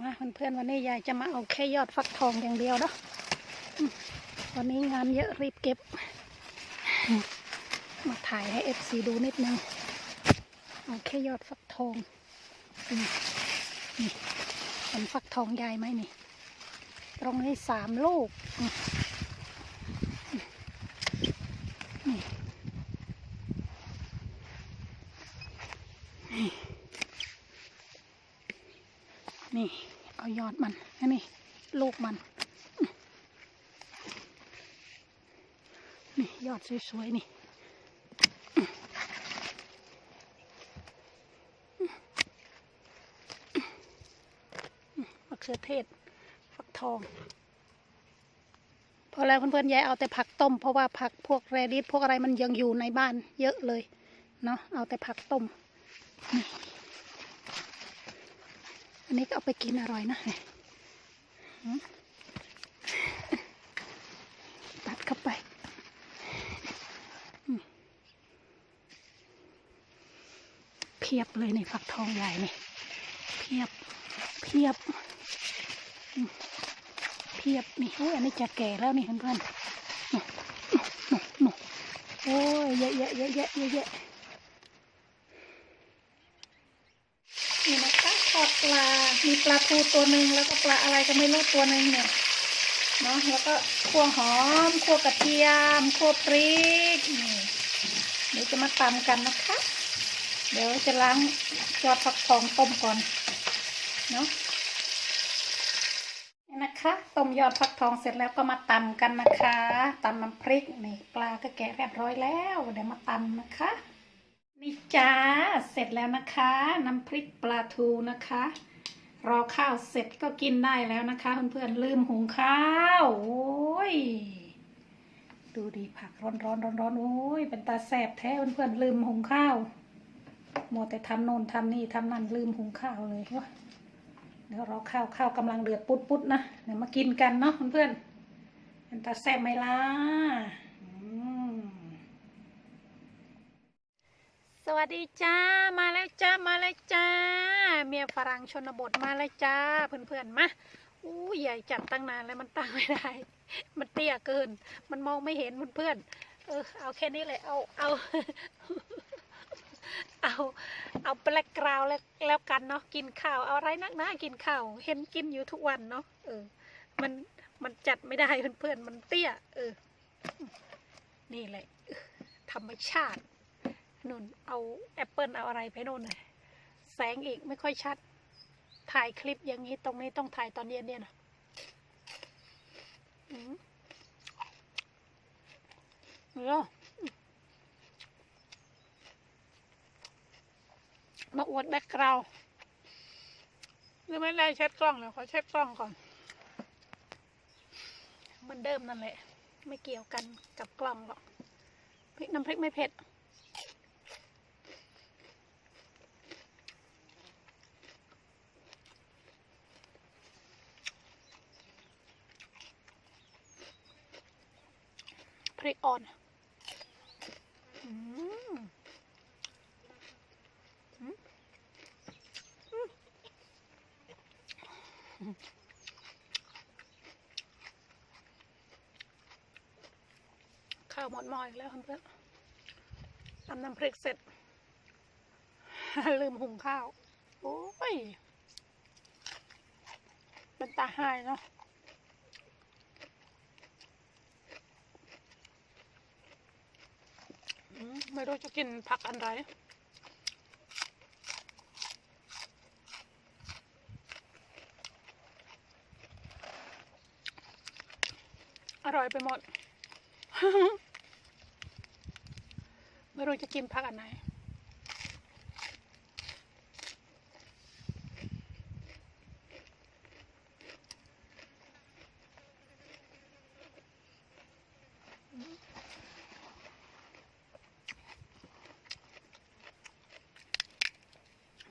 มาเพื่อนๆวันนี้ยายจะมาเอาแค่ยอดฟักทองอย่างเดียวเนาะวันนี้งานเยอะรีบเก็บ มาถ่ายให้เอฟซีดูนิดนึง เอาแค่ยอดฟักทองอืมนี่เห็นฟักทองยายไหมนี่ ตรงนี้สามลูกนี่ นี่ เอายอดมันอันนี่ลูกมัน นี่ ยอดสวยๆนี่มะเขือเทศ ฟักทอง พอแล้วเพื่อนๆยายเอาแต่ผักต้ม เพราะว่าผักพวกแรดิสพวกอะไรมันยังอยู่ในบ้าน เยอะเลย เนาะเอาแต่ผักต้มนี่ อันนี้ก็เอาไปกินอร่อยนะตัดเข้าไปเพียบเลยในฝักทองใหญ่นี่เพียบเพียบเพียบนี่โอ้ยอันนี้จะแก่แล้วนี่เพื่อนๆโอ้ยเยอะเยอะเยอะเยอะเยอะเยอะนี่นะคะทอด ปลา มีปลาทูตัวหนึ่งแล้วก็ปลาอะไรก็ไม่รู้ตัวหนึ่งเนี่ยเนาะแล้วก็คั่วหอมคั่วกระเทียมคั่วพริกนี่เดี๋ยวจะมาตำกันนะคะ เดี๋ยวจะล้างยอดผักทองต้มก่อนเนาะนี่นะคะต้มยอดฟักทองเสร็จแล้วก็มาตำกันนะคะตำน้ำพริกนี่ปลาก็แกะเรียบร้อยแล้วเดี๋ยวมาตำนะคะ นี่จ้าเสร็จแล้วนะคะ น้ำพริกปลาทูนะคะ รอข้าวเสร็จก็กินได้แล้วนะคะเพื่อนๆลืมหุงข้าวโอ้ยดูดีผักร้อนร้อนร้อนร้อนโอ้ยเป็นตาแสบแท้เพื่อนๆลืมหุงข้าวมัวแต่ทำโน่นทำนี่ทำนั่นลืมหุงข้าวเลยวะเดี๋ยวรอข้าวข้าวกำลังเดือดปุ๊ดปุ๊ดนะเดี๋ยวมากินกันเนาะเพื่อนๆเป็นตาแซ่บไหมล่ะอืม สวัสดีจ้า มาแล้วจ้า มาแล้วจ้า เมียฝรั่งชนบทมาแล้วจ้า เพื่อนๆ มาอู้ใหญ่จัดตั้งนานแล้วมันตั้งไม่ได้ มันเตี้ยเกิน มันมองไม่เห็นเพื่อนๆ เออ เอาแค่นี้เลย เอา เอา เอา เอาแปลกกราวแล้วแล้วกันเนาะ กินข้าว เอาอะไรนักหนากินข้าว เห็นกินอยู่ทุกวันเนาะ เออ มัน มันจัดไม่ได้เพื่อนๆ มันเตี้ย เออ นี่แหละธรรมชาติ นุ่นเอาแอปเปิลเอาอะไรไปโน่นแสงอีกไม่ค่อยชัด ถ่ายคลิปอย่างนี้ตรงนี้ต้องถ่ายตอนเย็นเนี่ยนะเนามาอวดแบ็กกราวด์หรือไม่ได้เช็ดกล้องเดี๋ยขอเช็ดกล้องก่อนเหมันเดิมนั่นแหละ ไม่เกี่ยวกันกับกล้องหรอกพริกน้ำพริกไม่เผ็ด พริกอ่อนอืมข้าวหมดมออีกแล้วเพื่อนๆทำน้ำพริกเสร็จ ลืมหุงข้าว โอ้ย เป็นตาหายเนาะอืม ไม่รู้จะกินผักอันไรอร่อยไปหมด ไม่รู้จะกินผักอันไหน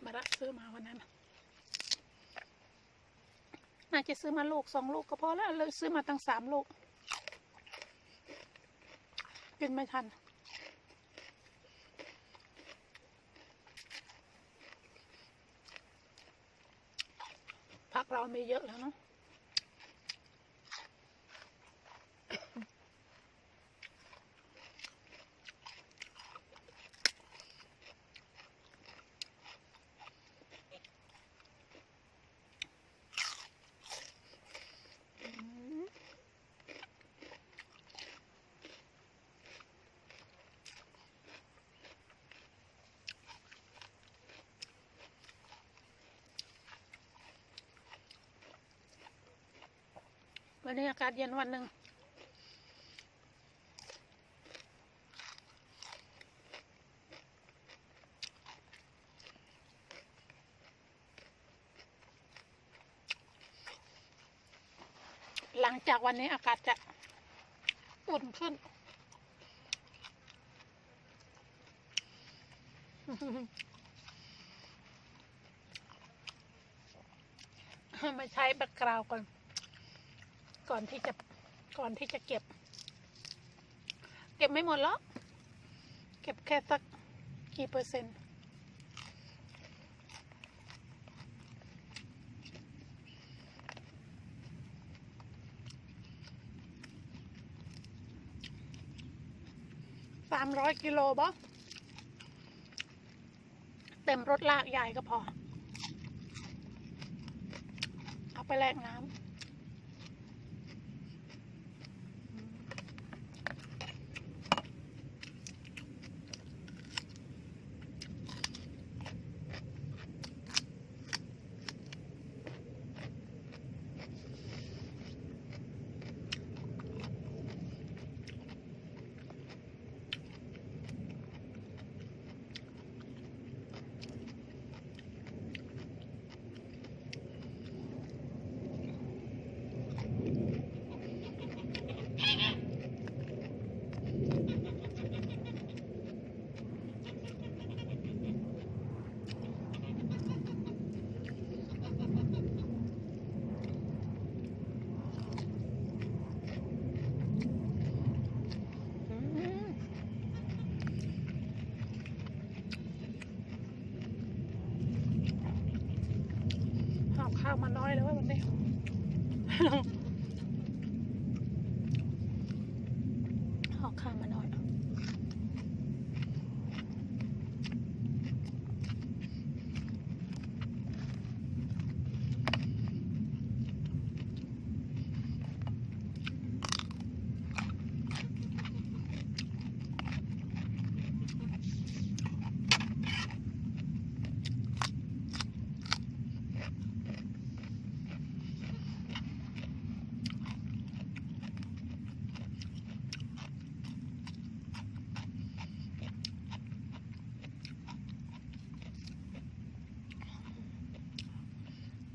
มาละซื้อมาวันนั้น น่า จะซื้อมาลูกสองลูกก็พอแล้วเลยซื้อมาตั้งสามลูกกินไม่ทัน พักเรามีเยอะแล้วเนาะ วันนี้อากาศเย็นวันหนึ่งหลังจากวันนี้อากาศจะอุ่นขึ้นม่ใช้แบ็กกราวก่อน ก่อนที่จะก่อนที่จะเก็บ เก็บไม่หมดแล้วเก็บแค่สักกี่เปอร์เซ็นต์สามร้อยกิโลบ่เต็มรถลากใหญ่ก็พอ เอาไปแลกน้ำ ข้าวมาน้อยแล้ววันนี้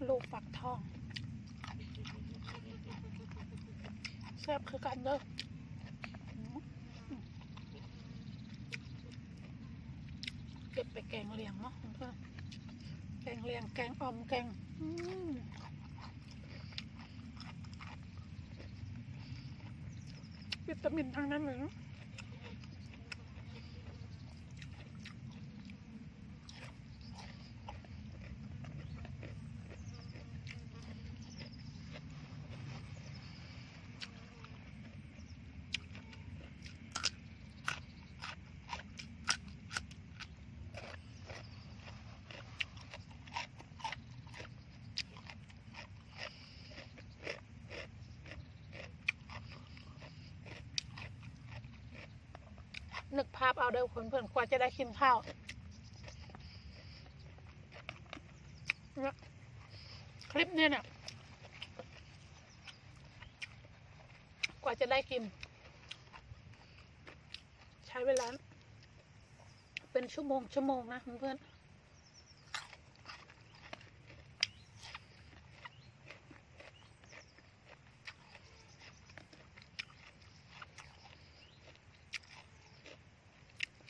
ลูกฝักทองแซ่บคือกันเด้อเก็บไปแกงเลียงเนาะเพื่อนแกงเลียงแกงออมแกงวิตามินทั้งนั้นเลยเนาะ นึกภาพเอาเด้อเพื่อนๆกว่าจะได้กินข้าวเนี่ยคลิปเนี่ยเนี่ยกว่าจะได้กิน ใช้เวลาเป็นชั่วโมงชั่วโมงนะเพื่อนๆ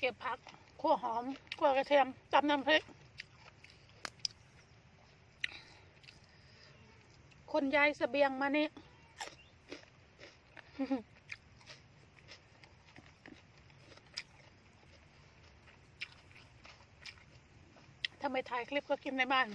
ก็บผักขั่วหอมขั่วกระเทียมตำน้ำพริก คนย้ายเสบียงมานี่ถ้าไม่ถ่ายคลิปก็กินในบ้าน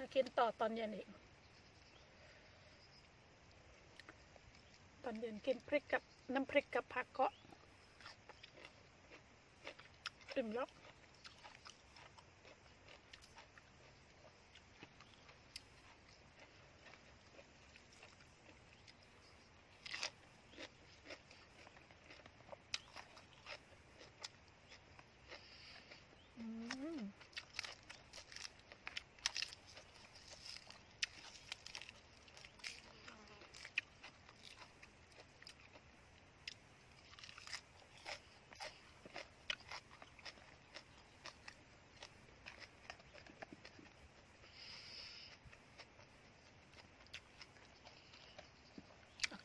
จะกินต่อตอนเย็นอีก ตอนเย็นกินพริกกับน้ำพริกกับผักก็อิ่มแล้ว อืม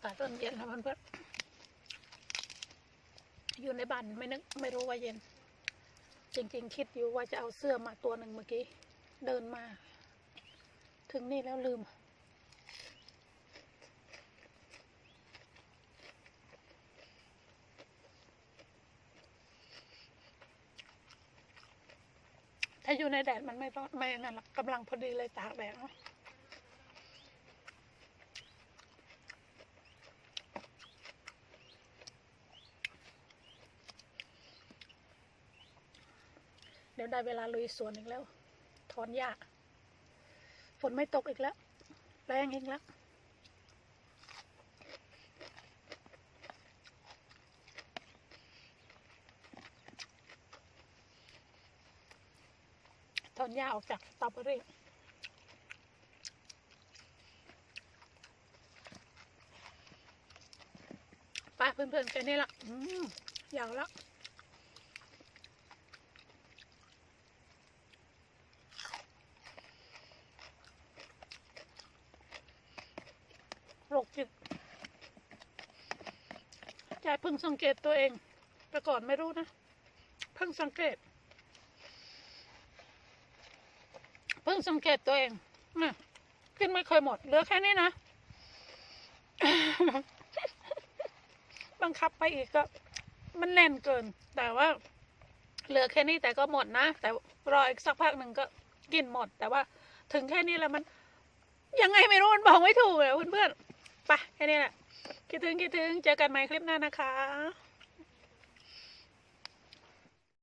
อากาศเริ่มเย็นแล้วเพื่อนๆอยู่ในบ้านไม่นึกไม่รู้ว่าเย็น จริง ๆ คิดอยู่ว่าจะเอาเสื้อมาตัวหนึ่งเมื่อกี้ เดินมา ถึงนี่แล้วลืม ถ้าอยู่ในแดดมันไม่ร้อนไม่นั่นหรอกกำลังพอดีเลยตากแดดเนาะ เดี๋ยวได้เวลาลุยสวนอีกแล้ว ถอนหญ้าฝนไม่ตกอีกแล้ว แรงอีกแล้วถอนหญ้าออกจากสตรอเบอรี่ไปเพื่อนๆแค่นี้ละอืมยาวแล้ว โรคจิตยาย เพิ่งสังเกตตัวเอง แต่ก่อนไม่รู้นะ เพิ่งสังเกต เพิ่งสังเกตตัวเองน่ะกินไม่เคยหมด เหลือแค่นี้นะ บังคับไปอีกก็ มันแน่นเกิน แต่ว่า เหลือแค่นี้แต่ก็หมดนะ แต่รออีกสักพักหนึ่งก็กินหมด แต่ว่า ถึงแค่นี้แล้วมัน ยังไงไม่รู้มันบอกไม่ถูกเลยเพื่อนๆไปแค่นี้แหละ คิดถึงคิดถึงเจอกันใหม่คลิปหน้านะคะ